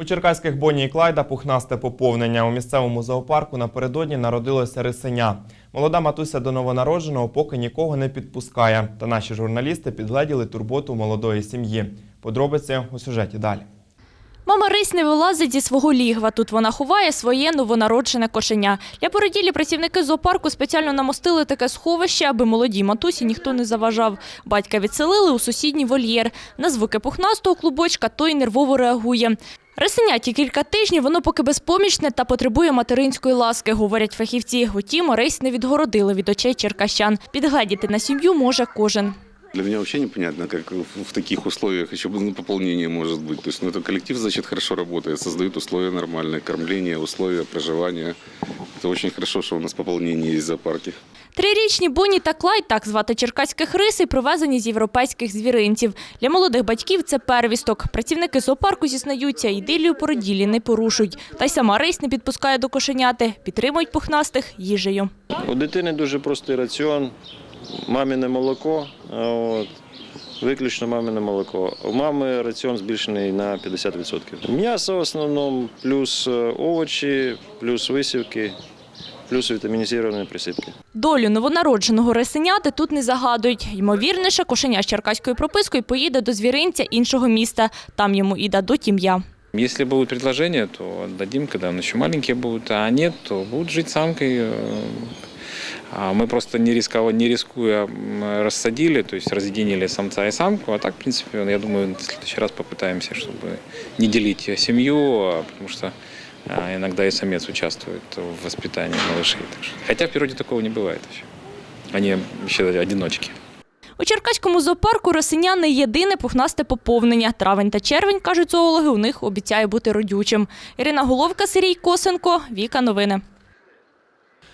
У черкаських Бонні і Клайда пухнасте поповнення. У місцевому зоопарку напередодні народилося рисеня. Молода матуся до новонародженого поки нікого не підпускає. Та наші журналісти підгледіли турботу молодої сім'ї. Подробиці у сюжеті далі. Мама Рись не вилазить зі свого лігва. Тут вона ховає своє новонароджене кошеня. Для породілі працівники зоопарку спеціально намостили таке сховище, аби молодій матусі ніхто не заважав. Батька відселили у сусідній вольєр. На звуки пухнастого клубочка той нервово реагує. Рисеняті кілька тижнів, воно поки безпомічне та потребує материнської ласки, говорять фахівці. Утім, рейс не відгородили від очей черкащан. Підгледіти на сім'ю може кожен. Для меня вообще непонятно, как в в таких условиях еще ну, пополнение может быть. То есть, ну, это коллектив, значит, хорошо работает, создают условия нормальные, кормление, условия проживания. Это очень хорошо, что у нас пополнение есть в зоопарке. Трирічні Бонні та Клайд, так звати черкаських риси, привезені з європейських звіринців. Для молодих батьків це первісток. Працівники зоопарку зізнаються, ідилію породілі не порушують. Та й сама рись не підпускає до кошеняти. Підтримують пухнастих їжею. У дитини дуже простий раціон, мамине молоко, от, виключно мамине молоко. У мами раціон збільшений на 50%. М'ясо в основному, плюс е, овочі, плюс висівки, плюс вітамінізовані присипки. Долю новонародженого рисеняти тут не загадують. Ймовірніше, кошеня з черкаською пропискою поїде до звіринця іншого міста. Там йому і дадуть ім'я. Если будут предложения, то отдадим, когда он еще маленькие будут, а нет, то будут жить самкой. э, а Мы просто не, рисково, не рискуя м, рассадили, то есть разъединили самца и самку. А так, в принципе, я думаю, в следующий раз попытаемся, чтобы не делить семью, а потому что а, иногда и самец участвует в воспитании малышей. Хотя в природе такого не бывает еще. Они еще одиночки. У черкаському зоопарку росиня не єдине пухнасте поповнення. Травень та червень, кажуть зоологи, у них обіцяє бути родючим. Ірина Головка, Сергій Косенко, Віка Новини.